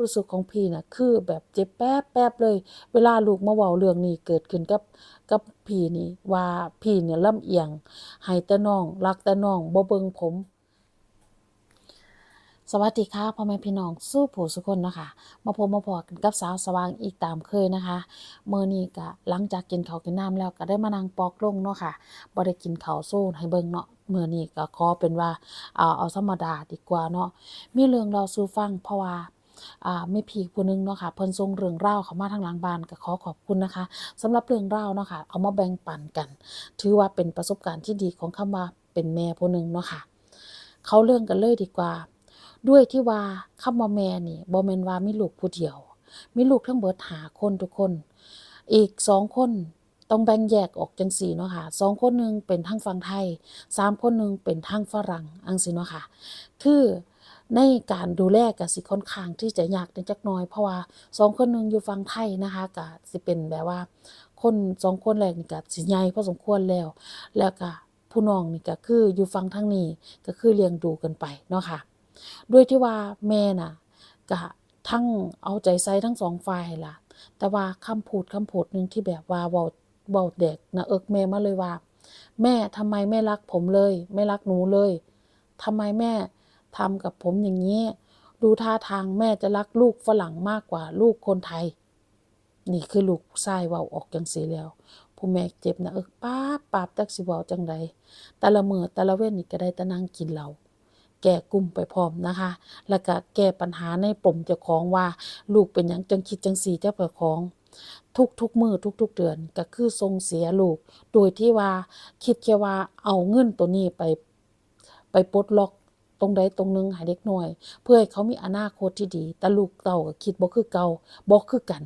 รู้สึกของพี่น่ะคือแบบเจ็บแป๊บแป๊บเลย เวลาลูกมาเว้าเรื่องนี้เกิดขึ้นกับกับพี่นี่ว่าพี่เนี่ยลำเอียงให้แต่น้องรักแต่น้องบ่เบิ่งผมสวัสดีค่ะพ่อแม่พี่น้องสู้ผู้สุคนนะคะมาพบมาพอกันกับสาวสว่างอีกตามเคยนะคะเมื่อนี้ก็หลังจากกินข้าวกินน้ำแล้วก็ได้มานั่งปอกลงเนาะค่ะบ่ได้กินข้าวโซ่ให้เบิ่งเนาะเมื่อนี้ก็ขอเป็นว่าเอาเอาธรรมดาดีกว่าเนาะมีเรื่องเราสู่ฟังเพราะว่า ไม่พีผู้นึงเนาะค่ะเพิ่นส่งเรื่องราเข้ามาทางหลังบ้านก็ขอขอบคุณนะคะสำหรับเรื่องราเนาะค่ะเอามาแบ่งปันกัน ถือว่าเป็นประสบการณ์ที่ดีของคำว่าเป็นแม่ผู้นึงเนาะค่ะ เขาเรื่องกันเลยดีกว่า ด้วยที่ว่าคำว่าแม่นี่บ่แม่นว่ามีลูกผู้เดียว มีลูกทั้งเบิดหาคนทุกคน อีกสองคนต้องแบ่งแยกออกจังสี่เนาะค่ะสองคนหนึงเป็นทางฝั่งไทยสามคนหนึงเป็นทางฝรั่งอังสิเนาะค่ะ คือ ในการดูแลก็สิค่อนข้างที่จะยากนิดจักหน่อย เพราะว่าสองคนหนึงอยู่ฝั่งไทยนะคะก็สิเป็นแบบว่า คนสองคนแรกนี่ก็สิใหญ่พอสมควรแล้ว แล้วก็ผู้น้องนี่ก็คืออยู่ฝั่งทางนี้ก็คือเลี้ยงดูกันไปเนาะค่ะด้วยที่ว่าแม่น่ะก็ทั้งเอาใจใส่ทั้งสองฝ่ายล่ะ แต่ว่าคำพูดคำพูดหนึ่งที่แบบว่าเว้าเว้าเด็กนะเอิกแม่มาเลยว่า แม่ทำไมไม่รักผมเลย ไม่รักหนูเลยทำไมแม่ ทำกับผมอย่างนี้ ดูท่าทางแม่จะรักลูกฝรั่งมากกว่าลูกคนไทย นี่คือลูกชายเว้าออกจังสีแล้ว ผู้แม่เจ็บนะเอิกป้าปาบจักสิเว้าจังใดแต่ละมือแต่ละเว้นนี่ก็ได้แต่นั่งกินเหล้าแก้กลุ่มไปพร้อมนะคะ แล้วก็แก้ปัญหาในปมเจ้าของว่า ลูกเป็นหยังจังคิดจังสีเจ้าเจ้าของ ทุกทุกมือทุกๆเดือนก็คือทรงเสียลูก โดยที่ว่าคิดแค่ว่าเอาเงินตัวนี้ไป ไปปลดล็อก ตรงใดตรงหนึงให้เด็กน้อย เพื่อให้เขามีอนาคตที่ดี แต่ลูกเต่าก็คิดบ่คือเก่าบ่คือกัน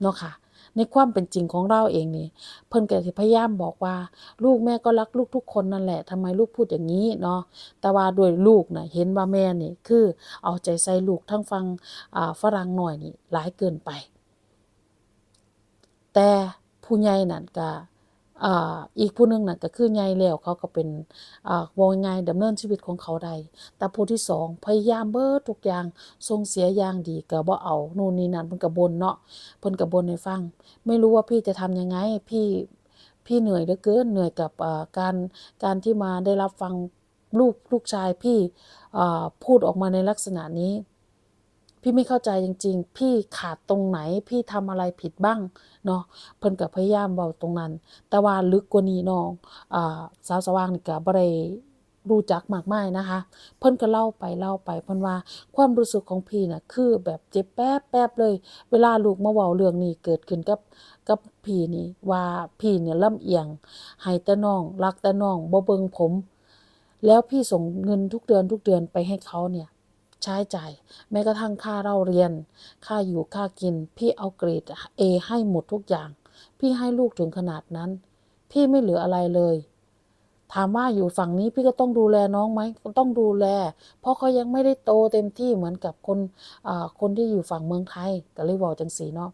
เนาะค่ะในความเป็นจริงของเราเองนี่เพิ่นก็สิพยายามบอกว่า ลูกแม่ก็รักลูกทุกคนนั่นแหละทำไมลูกพูดอย่างนี้เนาะแต่ว่าโดวยลูกน่ะเห็นว่าแม่นี่คือเอาใจใส่ลูกทั้งฟังอ่าฝรั่งหน่อยนี่หลายเกินไป แต่ผู้ใหญ่นั่นก็ อีกผู้หนึงนั่นก็คือใหญ่แล้วเขาก็เป็นอ่าว่าง่ายๆดำเนินชีวิตของเขาได้แต่ผู้ที่สองพยายามเบิดทุกอย่างส่งเสียอย่างดีก็บ่เอานู่นนี่นั่นเพิ่นก็บ่นเนาะเพิ่นก็บ่นให้ฟัง ไม่รู้ว่าพี่จะทำยังไงพี่พี่เหนื่อยเหลือเกินเหนื่อยกับการการที่มาได้รับฟังลูกลูกชายพี่พูดออกมาในลักษณะนี้ พี่ไม่เข้าใจจริง ๆ พี่ขาดตรงไหนพี่ทำอะไรผิดบ้างเนาะเพิ่นก็พยายามเว้าตรงนั้น แต่ว่าลึกกว่านี้น้องอ่าสาวสว่างนี่ก็บ่ได้รู้จักมากมายนะคะ เพิ่นก็เล่าไปเล่าไปเพิ่นว่าความรู้สึกของพี่น่ะคือแบบเจ็บแป๊บแป๊บเลย เวลาลูกมาเว้าเรื่องนี้เกิดขึ้นกับกับพี่นี่ว่าพี่เนี่ยลำเอียงให้แต่น้องรักแต่น้องบ่เบิ่งผม แล้วพี่ส่งเงินทุกเดือนทุกเดือนไปให้เขาเนี่ย ใช้จ่าย แม้กระทั่งค่าเล่าเรียน ค่าอยู่ค่ากิน พี่เอาเกรด A ให้หมดทุกอย่าง พี่ให้ลูกถึงขนาดนั้น พี่ไม่เหลืออะไรเลย ถามว่าอยู่ฝั่งนี้พี่ก็ต้องดูแลน้องไหมต้องดูแล เพราะเขายังไม่ได้โตเต็มที่เหมือนกับคนอ่าคนที่อยู่ฝั่งเมืองไทยก็เลยบอกจังสีเนาะ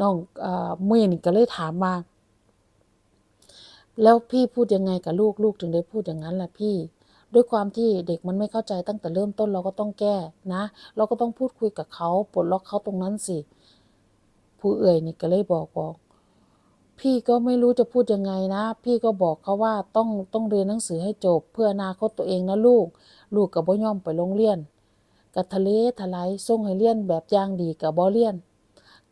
น้องอ่ามื่อนี่ก็เลยถามมา แล้วพี่พูดยังไงกับลูกลูกถึงได้พูดอย่างนั้นล่ะพี่ ด้วยความที่เด็กมันไม่เข้าใจตั้งแต่เริ่มต้นเราก็ต้องแก้นะ เราก็ต้องพูดคุยกับเขาปลดล็อกเขาตรงนั้นสิ ผู้เอ่ยนี่ก็เลยบอกบอกพี่ก็ไม่รู้จะพูดยังไงนะ พี่ก็บอกเขาว่าต้องต้องเรียนหนังสือให้จบ เพื่ออนาคตตัวเองนะลูก ลูกกับบ่ย่อมไปโรงเรียนกะทะเลทลายส่งให้เรียนแบบอย่างดีกับบ่เรียน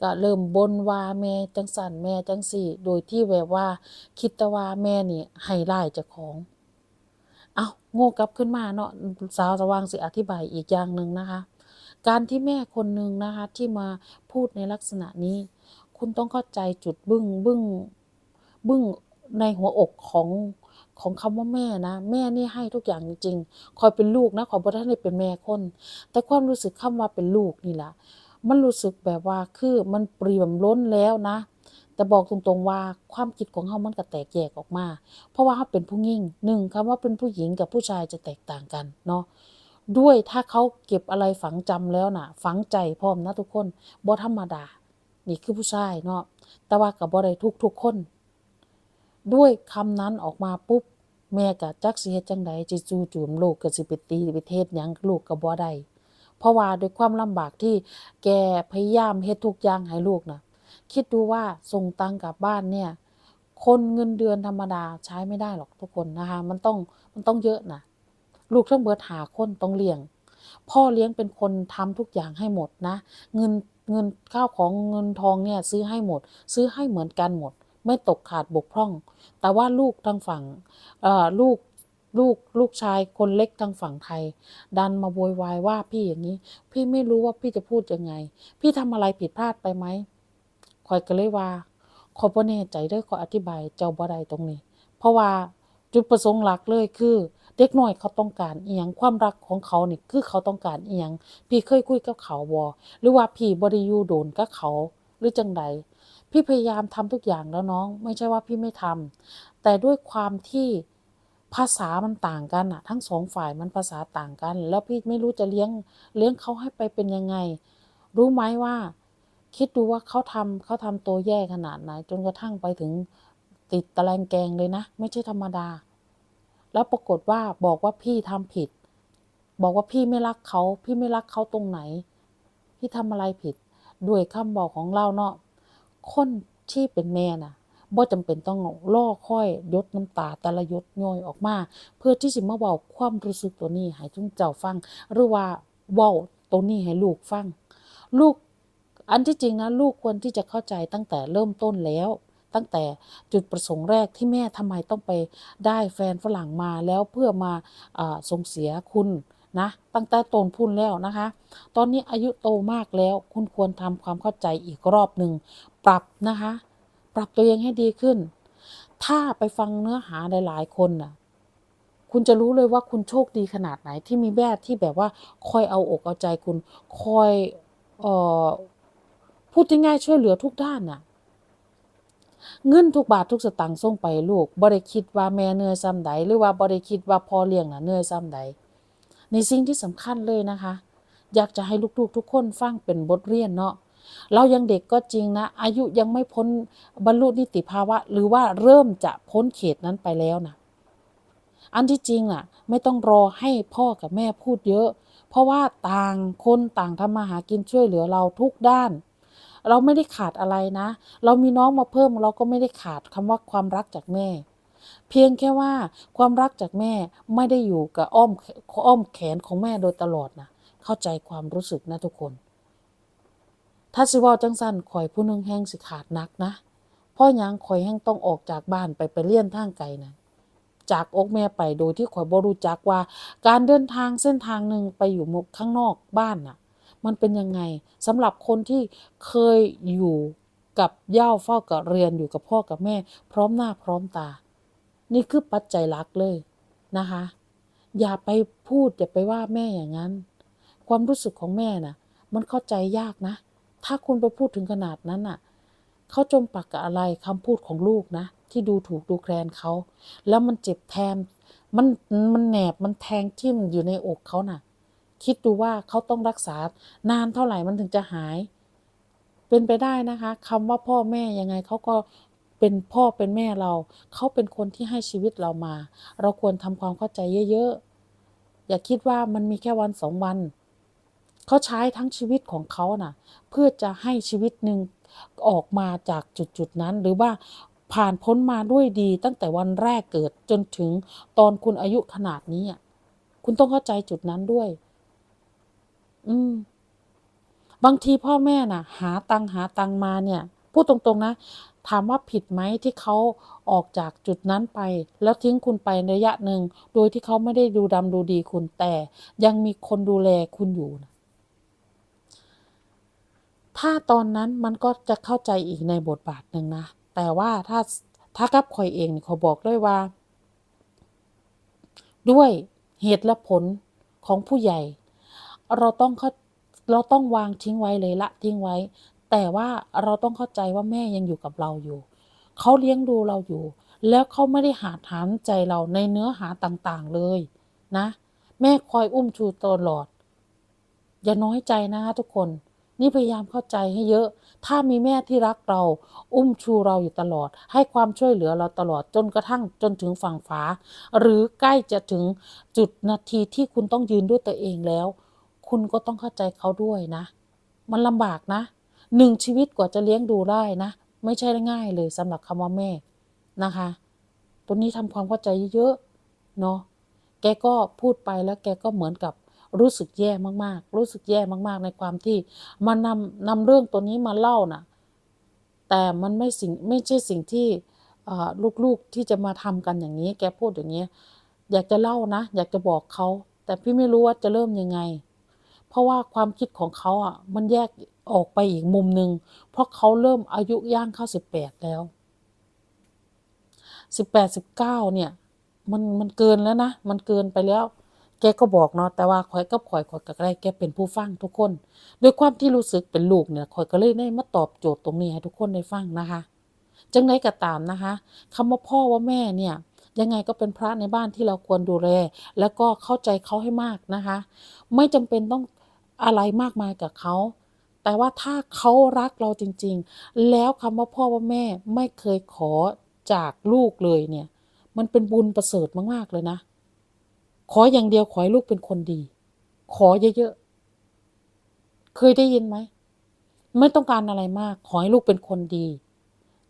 ก็เริ่มบนว่าแม่จังสันแม่จังสี่ โดยที่แบบว่า คิดตว่าแม่นี่ให้ร้ายเจ้าของ เอาโง่กลับขึ้นมาเนาะสาวสว่างสิอธิบายอีกอย่างหนึ่งนะคะ การที่แม่คนหนึ่งนะคะที่มาพูดในลักษณะนี้ คุณต้องเข้าใจจุดบึ้งบึ้งบึ้งในหัวอกของของคำว่าแม่นะ แม่นี่ให้ทุกอย่างจริงๆคอยเป็นลูกนะขอยบ่ทันได้เป็นแม่คน แต่ความรู้สึกคำว่าเป็นลูกนี่แหละมันรู้สึกแบบว่าคือมันเปรี่ยมล้นแล้วนะ แต่บอกตรงๆว่าความคิดของเฮามันก็แตกแยกออกมา เพราะว่าเขาเป็นผู้หญิงหนึ่งคำว่าเป็นผู้หญิงกับผู้ชายจะแตกต่างกันเนาะด้วยถ้าเขาเก็บอะไรฝังจำแล้วน่ะ ฝังใจพร้อมนะทุกคนบ่ธรรมดา นี่คือผู้ชายเนาะแต่ว่ากับบ่ได้ทุกทุกคน ด้วยคำนั้นออกมาปุ๊บ แม่ก็จักสิเฮ็ดจังใดจิจูจูมลูกก็สิไปตีไปเทศหยังลูกก็บ่ได้เพราะว่าด้วยความลำบากที่แกพยายามเฮ็ดทุกอย่างให้ลูกนะ คิดดูว่าส่งตังกลับบ้านเนี่ย คนเงินเดือนธรรมดาใช้ไม่ได้หรอกทุกคนนะคะ มันต้องมันต้องเยอะนะลูกทั้งเบิดหาคนต้องเลี้ยง พ่อเลี้ยงเป็นคนทำทุกอย่างให้หมดนะ เงินเงินข้าวของเงินทองเนี่ยซื้อให้หมด ซื้อให้เหมือนกันหมด ไม่ตกขาดบกพร่อง แต่ว่าลูกทางฝั่งลูกลูกลูกชายคนเล็กทางฝั่งไทย ดันมาโวยวายว่าพี่อย่างนี้ พี่ไม่รู้ว่าพี่จะพูดยังไง พี่ทำอะไรผิดพลาดไปไหม คอยก็เลยว่าขอบ่แน่ใจเด้อขออธิบายเจ้าบ่ได้ตรงนี้ เพราะว่าจุดประสงค์หลักเลยคือ เด็กน้อยเขาต้องการอีหยังความรักของเขานี่คือเขาต้องการอีหยังพี่เคยคุยกับเขาบ่หรือว่าพี่บ่ได้อยู่โดนกับเขาหรือจังใดพี่พยายามทำทุกอย่างแล้วน้อง ไม่ใช่ว่าพี่ไม่ทำแต่ด้วยความที่ภาษามันต่างกันอะทั้งสองฝ่ายมันภาษาต่างกัน แล้วพี่ไม่รู้จะเลี้ยงเลี้ยงเขาให้ไปเป็นยังไง รู้ไหมว่า คิดดูว่าเขาทำเขาทำตัวแย่ขนาดไหน จนกระทั่งไปถึงติดตะแลงแกงเลยนะ ไม่ใช่ธรรมดา แล้วปรากฏว่าบอกว่าพี่ทำผิด บอกว่าพี่ไม่รักเขา พี่ไม่รักเขาตรงไหน พี่ทำอะไรผิด ด้วยคำบอกของเราเนาะคนที่เป็นแม่น่ะบ่จำเป็นต้องล่อค่อยยดน้ำตาแต่ละยดย่อยออกมา เพื่อที่สิมาเว้าความรู้สึกตัวนี้ให้ทุกเจ้าฟัง หรือว่าเว้าตัวนี้ให้ลูกฟัง ลูก อันที่จริงนะลูกควรที่จะเข้าใจตั้งแต่เริ่มต้นแล้ว ตั้งแต่จุดประสงค์แรกที่แม่ทำไมต้องไปได้แฟนฝรั่งมาแล้วเพื่อมาอส่งเสียคุณนะตั้งแต่โตนพุ่นแล้วนะคะ ตอนนี้อายุโตมากแล้ว คุณควรทำความเข้าใจอีกรอบหนึ่งปรับนะคะ ปรับตัวเองให้ดีขึ้น ถ้าไปฟังเนื้อหาหลาย ๆ คนน่ะ คุณจะรู้เลยว่าคุณโชคดีขนาดไหนที่มีแม่ที่แบบว่าคอยเอาอกเอาใจคุณ คอยเอ่อ พูดง่ายๆช่วยเหลือทุกด้านน่ะ เงินทุกบาททุกสตางค์ส่งไปลูกบ่ได้คิดว่าแม่เหนื่อยซ้ำใดหรือว่าบ่ได้คิดว่าพ่อเลี้ยงน่ะเหนื่อยซ้ำใดในสิ่งที่สำคัญเลยนะคะ อยากจะให้ลูกๆทุกคนฟังเป็นบทเรียนเนาะเรายังเด็กก็จริงนะ อายุยังไม่พ้นบรรลุนิติภาวะ หรือว่าเริ่มจะพ้นเขตนั้นไปแล้วนะอันที่จริงน่ะ ไม่ต้องรอให้พ่อกับแม่พูดเยอะ เพราะว่าต่างคนต่างทำมาหากินช่วยเหลือเราทุกด้าน เราไม่ได้ขาดอะไรนะ เรามีน้องมาเพิ่มเราก็ไม่ได้ขาดคำว่าความรักจากแม่ เพียงแค่ว่าความรักจากแม่ไม่ได้อยู่กับอ้อมอ้อมแขนของแม่โดยตลอดนะเข้าใจความรู้สึกนะทุกคน ถ้าสิว่าจังสั้นข่อยผู้นึงแห้งสิขาดนักนะพ่อยังข่อยแห้งต้องออกจากบ้านไปไปเลี่ยนทางไกลนะจากอกแม่ไปโดยที่ข่อยบ่รู้จักว่า การเดินทางเส้นทางหนึ่งไปอยู่มุกข้างนอกบ้านน่ะ มันเป็นยังไงสำหรับคนที่เคยอยู่กับย่าเฝ้ากับเรียนอยู่กับพ่อกับแม่ พร้อมหน้าพร้อมตา นี่คือปัจจัยหลักเลยนะคะ อย่าไปพูดอย่าไปว่าแม่อย่างนั้น ความรู้สึกของแม่น่ะ มันเข้าใจยากนะ ถ้าคุณไปพูดถึงขนาดนั้นน่ะเขาจมปักกับอะไรคำพูดของลูกนะ ที่ดูถูกดูแคลนเขา แล้วมันเจ็บแทนมันมันแหนบมันแทงทิ่มอยู่ในอกเขาน่ะ คิดดูว่าเขาต้องรักษานานเท่าไหร่มันถึงจะหาย เป็นไปได้นะคะคำว่าพ่อแม่ยังไงเขาก็เป็นพ่อเป็นแม่เรา เขาเป็นคนที่ให้ชีวิตเรามา เราควรทำความเข้าใจเยอะๆ อย่าคิดว่ามันมีแค่วันสองวัน เขาใช้ทั้งชีวิตของเขาน่ะ เพื่อจะให้ชีวิตหนึ่งออกมาจากจุดๆนั้นหรือว่าผ่านพ้นมาด้วยดีตั้งแต่วันแรกเกิดจนถึงตอนคุณอายุขนาดนี้คุณต้องเข้าใจจุดนั้นด้วย อืม บางทีพ่อแม่น่ะ หาตังหาตังมาเนี่ย พูดตรงๆนะ ถามว่าผิดไหมที่เขาออกจากจุดนั้นไป แล้วทิ้งคุณไประยะหนึ่ง โดยที่เขาไม่ได้ดูดำดูดีคุณแต่ ยังมีคนดูแลคุณอยู่นะถ้าตอนนั้นมันก็จะเข้าใจอีกในบทบาทหนึ่งนะ แต่ว่าถ้าถ้ากับคอยเองเขาบอกเลยว่า ด้วยเหตุและผลของผู้ใหญ่ เราต้องเข้าเราต้องวางทิ้งไว้เลยละทิ้งไว้ แต่ว่าเราต้องเข้าใจว่าแม่ยังอยู่กับเราอยู่ เขาเลี้ยงดูเราอยู่ แล้วเขาไม่ได้หาถามใจเราในเนื้อหาต่างๆเลยนะ แม่คอยอุ้มชูตลอด อย่าน้อยใจนะคะทุกคน นี่พยายามเข้าใจให้เยอะ ถ้ามีแม่ที่รักเรา อุ้มชูเราอยู่ตลอด ให้ความช่วยเหลือเราตลอดจนกระทั่งจนถึงฝั่งฟ้าหรือใกล้จะถึงจุดนาทีที่คุณต้องยืนด้วยตัวเองแล้ว คุณก็ต้องเข้าใจเขาด้วยนะ มันลำบากนะหนึ่งชีวิตกว่าจะเลี้ยงดูได้นะ ไม่ใช่ง่ายเลยสำหรับคำว่าแม่นะคะ ตัวนี้ทำความเข้าใจเยอะเนาะแกก็พูดไปแล้วแกก็เหมือนกับรู้สึกแย่มากๆ รู้สึกแย่มากๆ ในความที่มานำนำเรื่องตัวนี้มาเล่าน่ะ แต่มันไม่สิ่งไม่ใช่สิ่งที่ลูกๆที่จะมาทำกันอย่างนี้ แกพูดอย่างนี้ อยากจะเล่านะ อยากจะบอกเขา แต่พี่ไม่รู้ว่าจะเริ่มยังไง เพราะว่าความคิดของเขาอะมันแยกออกไปอีกมุมหนึ่งเพราะเขาเริ่มอายุย่างเข้าสิบแปดแล้วสิบแปดสิบเก้าเนี่ย มันมันเกินแล้วนะ มันเกินไปแล้ว แกก็บอกเนาะแต่ว่าข่อยกับข่อยข่อยก็ได้แกเป็นผู้ฟังทุกคนด้วยความที่รู้สึกเป็นลูกเนี่ยข่อยก็เลยได้มาตอบโจทย์ตรงนี้ให้ทุกคนได้ฟังนะคะจังไดก็ตามนะคะคำว่าพ่อว่าแม่เนี่ยยังไงก็เป็นพระในบ้านที่เราควรดูแล แล้วก็เข้าใจเขาให้มากนะคะ ไม่จำเป็นต้อง อะไรมากมายกับเขา แต่ว่าถ้าเขารักเราจริง ๆ แล้วคำว่าพ่อว่าแม่ไม่เคยขอจากลูกเลยเนี่ย มันเป็นบุญประเสริฐมากๆเลยนะ ขออย่างเดียวขอให้ลูกเป็นคนดี ขอเยอะๆ เคยได้ยินไหม ไม่ต้องการอะไรมาก ขอให้ลูกเป็นคนดี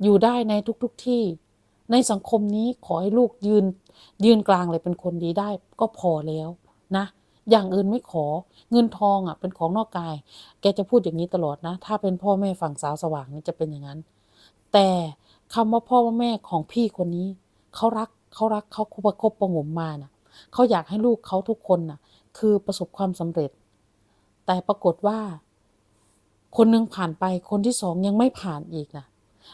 อยู่ได้ในทุกๆทที่ ในสังคมนี้ขอให้ลูกยืน ยืนกลางเลยเป็นคนดีได้ ก็พอแล้วนะ อย่างอื่นไม่ขอ เงินทองอะ เป็นของนอกกาย แกจะพูดอย่างนี้ตลอดนะ ถ้าเป็นพ่อแม่ฝั่งสาวสว่างนี่จะเป็นอย่างนั้น แต่คำว่าพ่อว่าแม่ของพี่คนนี้เขารักเขารักเขาประคบประงมมาน่ะเขาอยากให้ลูกเขาทุกคนน่ะ คือประสบความสำเร็จ แต่ปรากฏว่า คนหนึ่งผ่านไปคนที่สองยังไม่ผ่านอีกนะ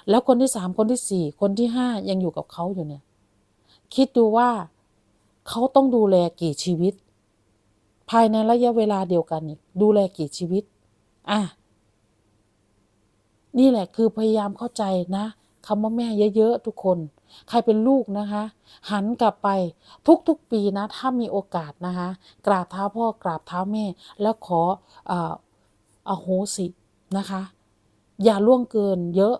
แล้วคนที่สามคนที่สี่คนที่ห้ายังอยู่กับเขาอยู่เนี่ย คิดดูว่าเขาต้องดูแลกี่ชีวิต ภายในระยะเวลาเดียวกันดูแลกี่ชีวิต อะ นี่แหละคือพยายามเข้าใจนะคำว่าแม่เยอะๆทุกคน ใครเป็นลูกนะคะ หันกลับไปทุกๆปีนะ ถ้ามีโอกาสนะคะ กราบเท้าพ่อกราบเท้าแม่ แล้วขออ่ออโหสินะคะ อย่าล่วงเกินเยอะ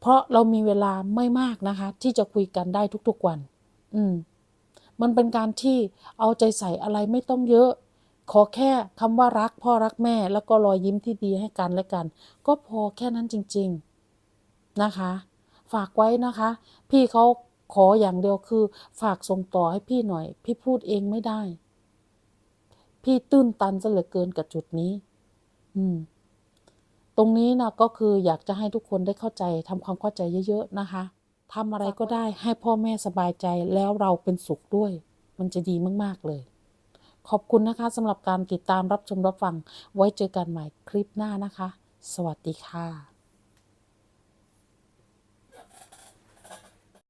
เพราะเรามีเวลาไม่มากนะคะ ที่จะคุยกันได้ทุกๆวัน อืม มันเป็นการที่เอาใจใส่อะไรไม่ต้องเยอะ ขอแค่คำว่ารักพ่อรักแม่ แล้วก็รอยยิ้มที่ดีให้กันและกัน ก็พอแค่นั้นจริง ๆนะคะ ฝากไว้นะคะ พี่เขาขออย่างเดียวคือ ฝากส่งต่อให้พี่หน่อย พี่พูดเองไม่ได้ พี่ตื้นตันซะเหลือเกินกับจุดนี้ อืม ตรงนี้นะก็คืออยากจะให้ทุกคนได้เข้าใจทำความเข้าใจเยอะ ๆ นะคะ ทำอะไรก็ได้ให้พ่อแม่สบายใจแล้วเราเป็นสุขด้วย มันจะดีมากๆเลย ขอบคุณนะคะสำหรับการติดตามรับชมรับฟังไว้เจอกันใหม่คลิปหน้านะคะ สวัสดีค่ะ